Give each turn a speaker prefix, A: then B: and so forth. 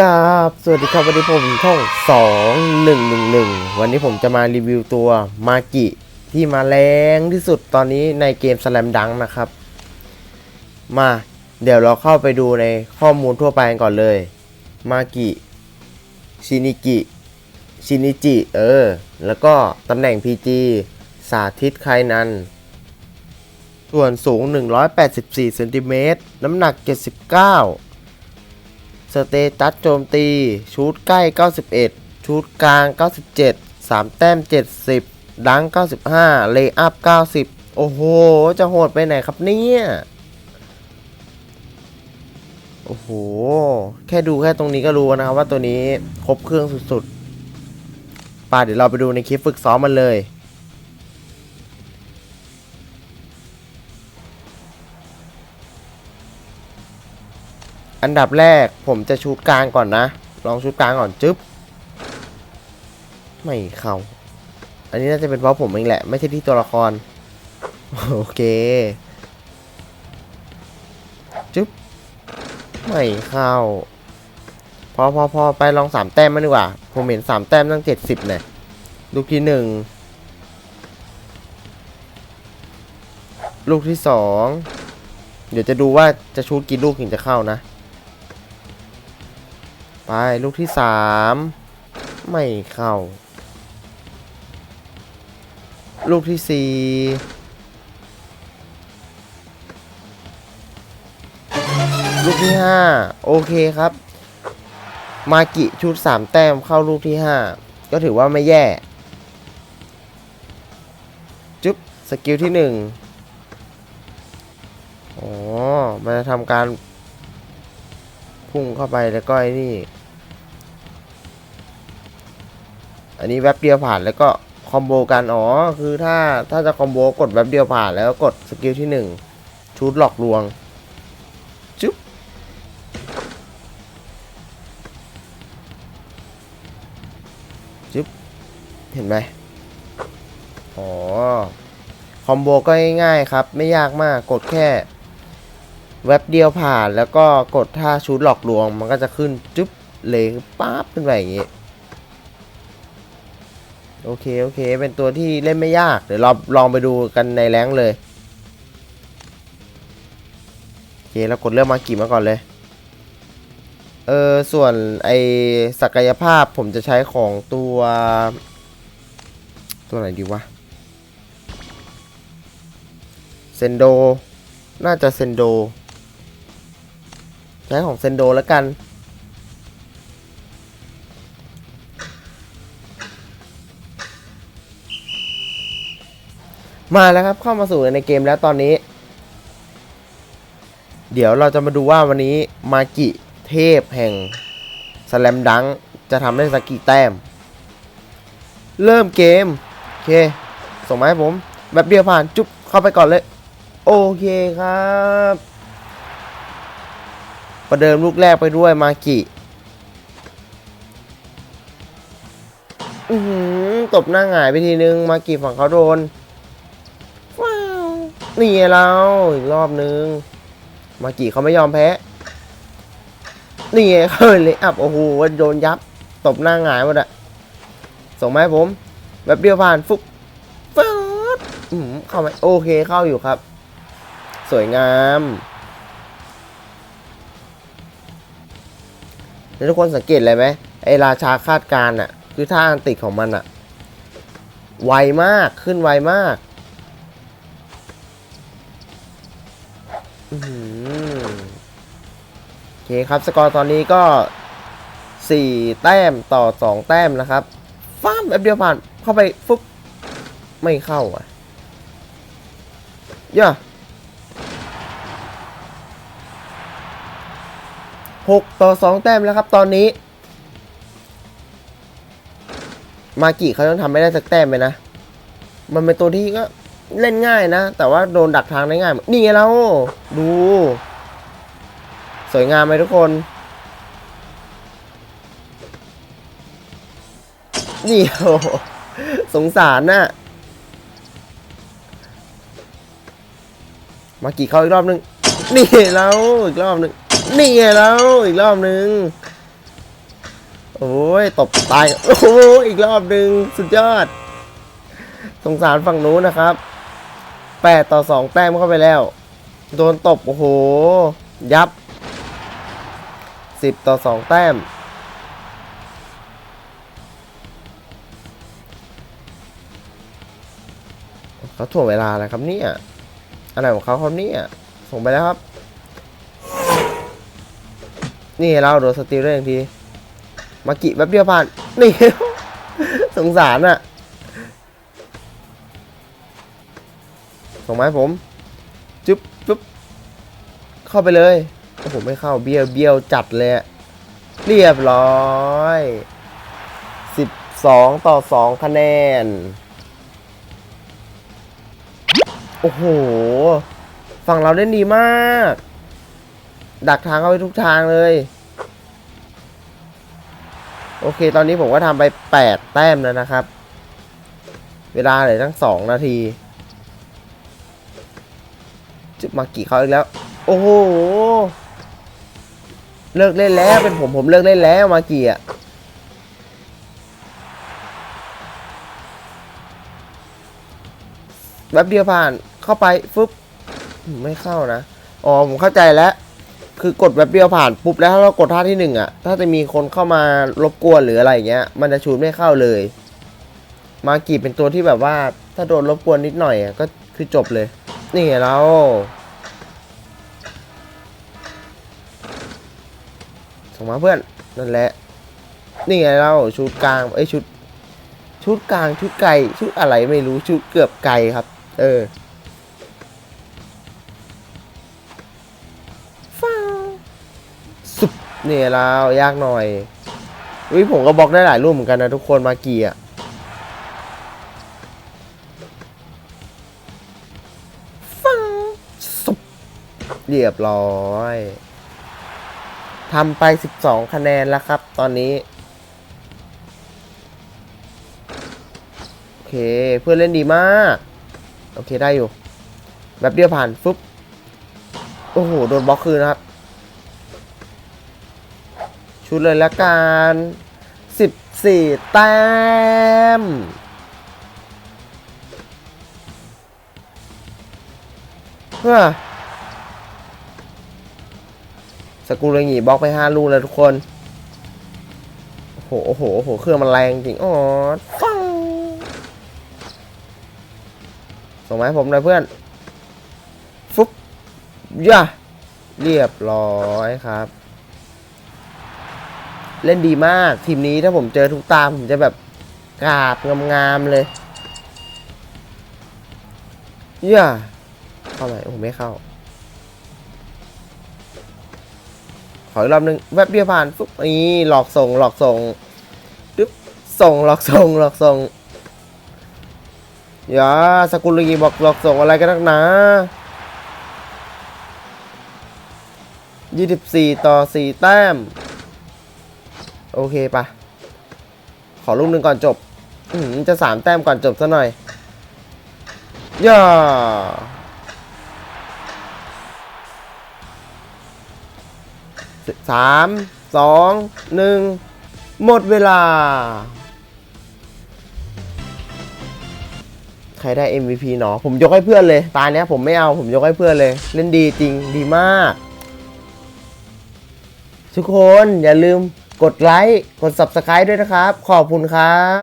A: กราบสวัสดีครับวันนี้ผมช่องสองหนึ่งหนึ่งหนึ่งวันนี้ผมจะมารีวิวตัวมากิที่มาแรงที่สุดตอนนี้ในเกมสแลมดังนะครับ มาเดี๋ยวเราเข้าไปดูในข้อมูลทั่วไปกันก่อนเลย มากิชินิกิชินิจิเออ แล้วก็ตำแหน่ง PG สาธิตไคนัน ส่วนสูง 184เซนติเมตรน้ำหนัก 79 สเตตัสโจมตี ชูดใกล้ 91 ชูดกลาง 97 3 แต้ม 70 ดัง 95 เลย์อัพ 90 โอ้โห จะโหดไปไหนครับเนี่ย โอ้โห แค่ดูแค่ตรงนี้ก็รู้นะครับว่าตัวนี้ครบเครื่องสุดๆป่าเดี๋ยวเราไปดูในคลิปฝึกซ้อมมันเลย อันดับแรกผมจะชูดกลางก่อนนะ ลองชูดกลางก่อนจึ๊บ ไม่เข้า อันนี้น่าจะเป็นเพราะผมเองแหละ ไม่ใช่ที่ตัวละคร โอเค จึ๊บ ไม่เข้า พอพอพอไปลองสามแต้มมาดีกว่า ผมเห็นสามแต้มตั้งเจ็ดสิบเนี่ยลูกที่หนึ่ง ลูกที่สอง เดี๋ยวจะดูว่าจะชูดกี่ลูกถึงจะเข้านะ ไปลูกที่สามไม่เข้า ลูกที่สี่ลูกที่ห้าโอเคครับ มากิชุดสามแต้มเข้าลูกที่ห้าก็ถือว่าไม่แย่ จุ๊บสกิลที่หนึ่งอ๋อ มันทำการพุ่งเข้าไปแล้วก็ไอ้นี่ อันนี้แว็บเดียวผ่านแล้วก็คอมโบกันอ๋อคือถ้าถ้าจะคอมโบกดแว็บเดียวผ่านแล้วกดสกิลที่หนึ่งชุดหลอกลวงจุ๊บจุ๊บเห็นไหมอ๋อคอมโบก็ง่ายๆครับ ไม่ยากมากกดแค่แว็บเดียวผ่านแล้วก็กดท่าชุดหลอกลวง มันก็จะขึ้นจุ๊บเลยปั๊บขึ้นไปอย่างงี้ โอเค โอเค เป็นตัวที่เล่นไม่ยาก เดี๋ยวเราลองไปดูกันในแรงเลย โอเคเรากดเลือกมากี่มาก่อนเลย เออ ส่วนไอศักยภาพผมจะใช้ของตัว ตัวไหนดีวะ เซนโด น่าจะเซนโด ใช้ของเซนโดแล้วกัน มาแล้วครับเข้ามาสู่ในเกมแล้วตอนนี้ เดี๋ยวเราจะมาดูว่าวันนี้มากิเทพแห่งสแลมดังจะทำได้สักกี่แต้ม เริ่มเกม โอเค ส่งมาให้ผม แบบเดียวผ่านจุ๊บเข้าไปก่อนเลย โอเคครับ ประเดิมลูกแรกไปด้วยมากิอือหือตบหน้าหงายไปทีนึง มากิฝั่งเขาโดน นี่ไงเราอีกรอบนึง มากิเขาไม่ยอมแพ้ นี่ไงเขาเลยอัพโอ้โหโดนยับ ตบหน้าหงายหมดอะส่งมาให้ผม แบบเดียวผ่านฟุ๊บฟืดเข้าไหมโอเคเข้าอยู่ครับ สวยงามแล้วทุกคนสังเกตอะไรไหมไอราชาคาดการณ์อะคือท่าอันติดของมันอะไวมากขึ้นไวมาก เคครับสกอร์ตอนนี้ก็ 4 แต้มต่อ 2 แต้มนะครับฟ้ามแบบเดียวผ่านเข้าไปฟุ๊บไม่เข้าอะย่าหกต่อสองแต้มแล้วครับตอนนี้ มากิเขายังทำไม่ได้สักแต้มเลยนะ มันเป็นตัวที่ก็เล่นง่ายนะ แต่ว่าโดนดักทางได้ง่าย นี่ไงเราดู สวยงามไหมทุกคน นี่โอ้โหสงสารน่ะ มากี่เข้าอีกรอบนึง นี่เราอีกรอบนึง นี่ไงเราอีกรอบนึง โอ้ยตบตาย โอ้โอีกรอบนึง สุดยอด สงสารฝั่งนู้นนะครับแปดต่อสองแต้มเข้าไปแล้ว โดนตบ โอ้โห ยับ สิบต่อสองแต้ม เขาถ่วงเวลาอะไรครับเนี่ย อะไรของเขาครับเนี่ย ส่งไปแล้วครับ นี่เราโดนสติลได้อย่างทีมากิแป๊บเดียวผ่าน นี่ สงสารอะส่งมาให้ผม จุ๊บจุ๊บเข้าไปเลย โอ้ผมไม่เข้าเบี้ยวเบี้ยวจัดเลยเรียบร้อยสิบสองต่อสองคะแนน โอ้โห ฝั่งเราเล่นดีมาก ดักทางเข้าไปทุกทางเลย โอเค ตอนนี้ผมก็ทำไป 8 แต้มแล้วนะครับ เวลาเหลือทั้ง 2 นาที จุดมากี่เขาอีกแล้ว โอ้โห เลิกเล่นแล้วเป็นผมผมเลิกเล่นแล้วมากี่อะแป๊บเดียวผ่านเข้าไปฟึบไม่เข้านะอ๋อผมเข้าใจแล้ว คือกดแบบเดียวผ่านปุ๊บแล้วถ้าเรากดท่าที่หนึ่งอะ ถ้าจะมีคนเข้ามารบกวนหรืออะไรเงี้ย มันจะชูดไม่เข้าเลย มากีเป็นตัวที่แบบว่า ถ้าโดนรบกวนนิดหน่อยอก็คือจบเลย นี่ไงเส่งมาเพื่อนนั่นแหละ นี่ไงเราชุดกลางเอ้ชุด ชุดกลางชุดไก่ชุดอะไรไม่รู้ชุดเกือบไก่ครับ เออฟ้าสุบเนี่ยเรายากหน่อยอุ้ยผมก็บล็อกได้หลายรูปเหมือนกันนะทุกคนมาเกียฟ้าวสุบเรียบร้อย ทำไป 12 คะแนนแล้วครับ ตอนนี้ โอเค เพื่อนเล่นดีมาก โอเคได้อยู่ แบบเดียวผ่านฟึบโอ้โห โดนบล็อกคืนนะครับ ชุดเลยละกันสิบสี่แต้มเพื่อ สกุลเลยหงีบล็อกไปห้าลูกแล้วทุกคน โอ้โห โอ้โห โอ้โห เครื่องมันแรงจริง อ๋อฟังส่งมาให้ผมหน่อยเพื่อน ฟุ๊บย่าเรียบร้อยครับ เล่นดีมาก ทีมนี้ถ้าผมเจอทุกตามผมจะแบบกราบงามๆเลยย่าเข้าไหมโอ้ไม่เข้า ขออีกรอบหนึ่งแวบเดียวผ่านปุ๊บนี่หลอกส่งหลอกส่งดึ๊บส่งหลอกส่งหลอกส่งอย่าสกุลลีบอกหลอกส่งอะไรกันนักหนายี่สิบสี่ต่อสี่แต้ม โอเคปะขอลูกหนึ่งก่อนจบจะสามแต้มก่อนจบซะหน่อย ย่า สามสองหนึ่งหมดเวลา ใครได้ MVP หนอผมยกให้เพื่อนเลย ตาเนี้ยผมไม่เอาผมยกให้เพื่อนเลย เล่นดีจริงดีมาก ทุกคนอย่าลืมกดไลค์ กด Subscribe ด้วยนะครับ ขอบคุณครับ